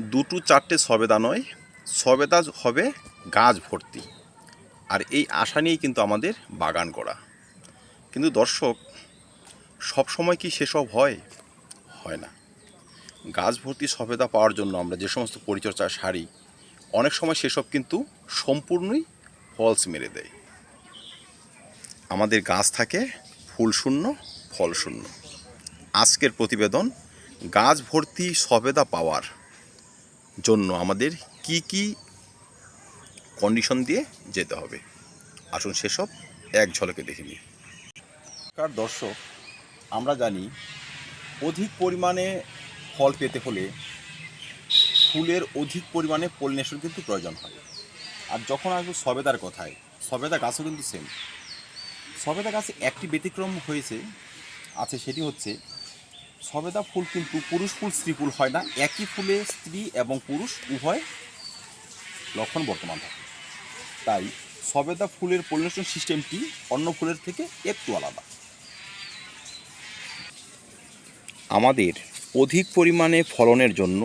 দুটো চারটে সবেদা নয়, সবেদা হবে গাছ ভর্তি। আর এই আশা নিয়েই কিন্তু আমাদের বাগান করা কিন্তু দর্শক সব সময় কি সেসব হয়? হয় না। গাছ ভর্তি সবেদা পাওয়ার জন্য আমরা যে সমস্ত পরিচর্যা সারি, অনেক সময় সেসব কিন্তু সম্পূর্ণই ফলস মেরে দেয়। আমাদের গাছ থাকে ফুল শূন্য ফল শূন্য আজকের প্রতিবেদন, গাছ ভর্তি সবেদা পাওয়ার। জন্য আমাদের কি কি কন্ডিশন দিয়ে যেতে হবে? আসুন সেসব এক ঝলকে দেখে নিই। কার দর্শক, আমরা জানি অধিক পরিমাণে ফল পেতে হলে ফুলের অধিক পরিমাণে পলিনেশন কিন্তু প্রয়োজন হয়। আর যখন আসব সবেদার কথায়, সবেদা গাছও কিন্তু সেম সবেদা গাছে একটি ব্যতিক্রম হয়েছে, আছে সেটি হচ্ছে সবেদা ফুল কিন্তু পুরুষ ফুল, স্ত্রী ফুল হয় না। একই ফুলে স্ত্রী এবং পুরুষ উভয় লক্ষণ বর্তমান থাকে। তাই সবেদা ফুলের পলিনেশন সিস্টেমটি অন্য ফুলের থেকে একটু আলাদা। আমাদের অধিক পরিমাণে ফলনের জন্য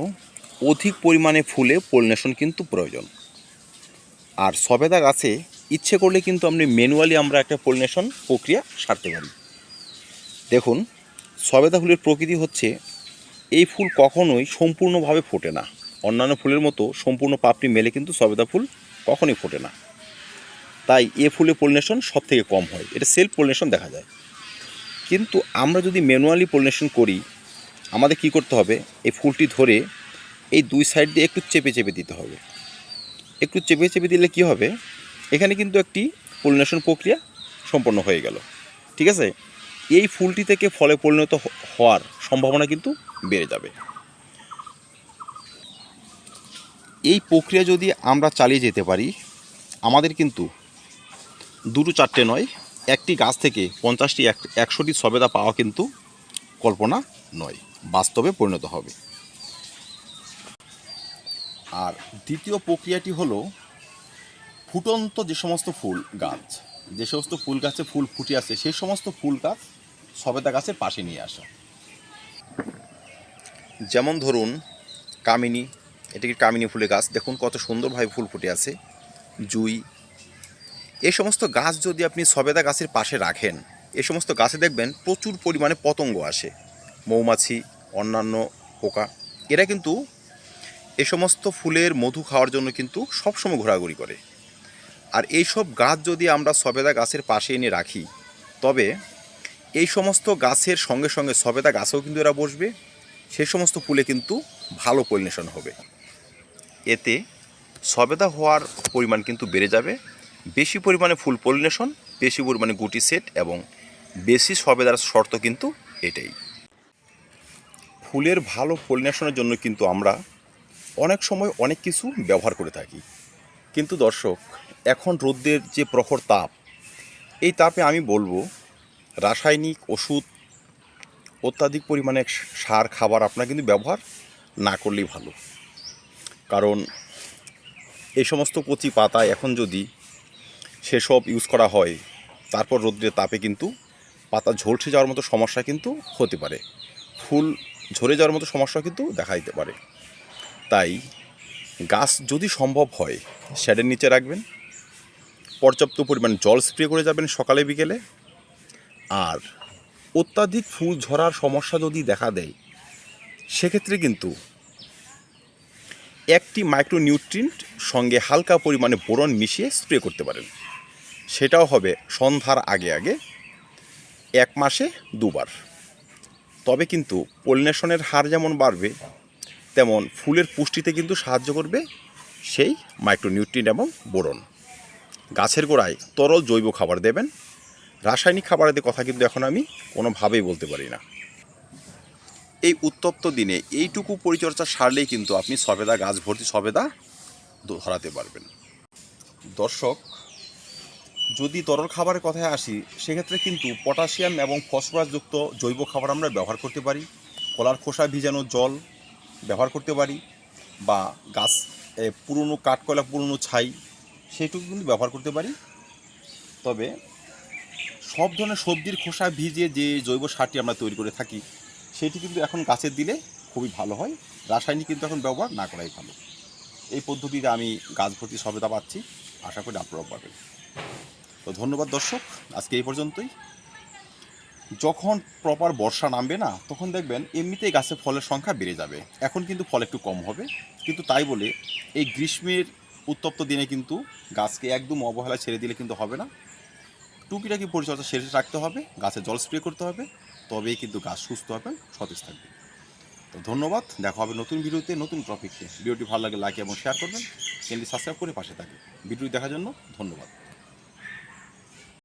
অধিক পরিমাণে ফুলে পলিনেশন কিন্তু প্রয়োজন। আর সবেদা গাছে ইচ্ছে করলে কিন্তু আপনি ম্যানুয়ালি আমরা একটা পলিনেশন প্রক্রিয়া সারতে পারি। দেখুন সবেদা ফুলের প্রকৃতি হচ্ছে, এই ফুল কখনোই সম্পূর্ণভাবে ফোটে না। অন্যান্য ফুলের মতো সম্পূর্ণ পাপড়ি মেলে কিন্তু সবেদা ফুল কখনোই ফোটে না। তাই এ ফুলে পলিনেশন সব থেকে কম হয়। এটা সেলফ পলিনেশন দেখা যায়। কিন্তু আমরা যদি ম্যানুয়ালি পলিনেশন করি, আমাদের কি করতে হবে? এই ফুলটি ধরে এই দুই সাইড দিয়ে একটু চেপে চেপে দিতে হবে। একটু চেপে চেপে দিলে কি হবে? এখানে কিন্তু একটি পলিনেশন প্রক্রিয়া সম্পন্ন হয়ে গেল। ঠিক আছে? এই ফুলটি থেকে ফলে পরিণত হওয়ার সম্ভাবনা কিন্তু বেড়ে যাবে। এই প্রক্রিয়া যদি আমরা চালিয়ে যেতে পারি, আমাদের কিন্তু দুটো চারটে নয়, একটি গাছ থেকে পঞ্চাশটি, এক, একশোটি সবেদা পাওয়া কিন্তু কল্পনা নয়, বাস্তবে পরিণত হবে। আর দ্বিতীয় প্রক্রিয়াটি হলো ফুটন্ত যে সমস্ত ফুল গাছ, যে সমস্ত ফুল গাছে ফুল ফুটে আছে সেই সমস্ত ফুল গাছ সবেদা গাছের পাশে নিয়ে আসা। যেমন ধরুন, কামিনী, এটি কি কামিনী ফুলের গাছ? দেখুন কত সুন্দরভাবে ফুল ফুটে আছে, জুই। এই সমস্ত গাছ যদি আপনি সবেদা গাছের পাশে রাখেন, এ সমস্ত গাছে দেখবেন প্রচুর পরিমাণে পতঙ্গ আসে। মৌমাছি, অন্যান্য পোকা, এরা কিন্তু এ সমস্ত ফুলের মধু খাওয়ার জন্য কিন্তু সবসময় ঘোরাঘুরি করে। আর এই সব গাছ যদি আমরা সবেদা গাছের পাশে এনে রাখি, তবে এই সমস্ত গাছের সঙ্গে সঙ্গে সবেদা গাছেও কিন্তু এরা বসবে, সেই সমস্ত ফুলে কিন্তু ভালো পলিনেশন হবে। এতে সবেদা হওয়ার পরিমাণ কিন্তু বেড়ে যাবে, বেশি পরিমাণে ফুল পলিনেশন, বেশি পরিমাণে গুটি সেট এবং বেশি সবেদার শর্ত কিন্তু এটাই। ফুলের ভালো পলিনেশনের জন্য কিন্তু আমরা অনেক সময় অনেক কিছু ব্যবহার করে থাকি। কিন্তু দর্শক, এখন রোদ্রের যে প্রখর তাপ, এই তাপে আমি বলব রাসায়নিক ওষুধ, অত্যাধিক পরিমাণে সার খাবার আপনার কিন্তু ব্যবহার না করলেই ভালো। কারণ এই সমস্ত কচি পাতা এখন যদি সেসব ইউজ করা হয়, তারপর রোদ্রের তাপে কিন্তু পাতা ঝলসে যাওয়ার মতো সমস্যা কিন্তু হতে পারে। ফুল ঝরে যাওয়ার মতো সমস্যা কিন্তু দেখা দিতে পারে। তাই গাছ যদি সম্ভব হয় শ্যাডের নিচে রাখবেন। পর্যাপ্ত পরিমাণ জল স্প্রে করে যাবেন সকালে, বিকেলে। আর অত্যাধিক ফুল ঝরার সমস্যা যদি দেখা দেয়, সেক্ষেত্রে কিন্তু একটি মাইক্রোনিউট্রিয়েন্ট সঙ্গে হালকা পরিমাণে বোরন মিশিয়ে স্প্রে করতে পারেন। সেটাও হবে সন্ধ্যার আগে আগে, এক মাসে দুবার। তবে কিন্তু পলিনেশনের হার যেমন বাড়বে, তেমন ফুলের পুষ্টিতে কিন্তু সাহায্য করবে সেই মাইক্রোনিউট্রিয়েন্ট এবং বোরন। গাছের গোড়ায় তরল জৈব খাবার দেবেন রাসায়নিক খাবারের কথা কিন্তু এখন আমি কোনোভাবেই বলতে পারি না। এই উত্তপ্ত দিনে এইটুকু পরিচর্যা সারলেই কিন্তু আপনি সবেদা গাছ ভর্তি সবেদা ধরাতে পারবেন। দর্শক, যদি তরল খাবারের কথায় আসি, সেক্ষেত্রে কিন্তু পটাশিয়াম এবং ফসফরাসযুক্ত জৈব খাবার আমরা ব্যবহার করতে পারি। কলার খোসা ভিজানো জল ব্যবহার করতে পারি বা গাছ পুরনো কাঠকয়লা পুরনো ছাই সেইটুকু কিন্তু ব্যবহার করতে পারি। তবে সব ধরনের সবজির খোসা ভিজিয়ে যে জৈব সারটি আমরা তৈরি করে থাকি, সেটি কিন্তু এখন গাছের দিলে খুবই ভালো হয়। রাসায়নিক কিন্তু এখন ব্যবহার না করাই ভালো। এই পদ্ধতিতে আমি গাছ ভর্তি সবেদা পাচ্ছি। আশা করি আপনারাও পাবেন। তো ধন্যবাদ দর্শক, আজকে এই পর্যন্তই। যখন প্রপার বর্ষা নামবে না, তখন দেখবেন এমনিতেই গাছে ফলের সংখ্যা বেড়ে যাবে। এখন কিন্তু ফল একটু কম হবে। কিন্তু তাই বলে এই গ্রীষ্মের উত্তপ্ত দিনে কিন্তু গাছকে একদম অবহেলা ছেড়ে দিলে কিন্তু হবে না। টুকিটাকি পরিচর্যা সেরে রাখতে হবে, গাছে জল স্প্রে করতে হবে, তবেই কিন্তু গাছ সুস্থ হবে, সতেজ থাকবে। তো ধন্যবাদ, দেখা হবে নতুন ভিডিওতে নতুন টপিককে ভিডিওটি ভালো লাগে লাইক এবং শেয়ার করবেন। চ্যানেলটি সাবস্ক্রাইব করে পাশে থাকবে ভিডিওটি দেখার জন্য ধন্যবাদ।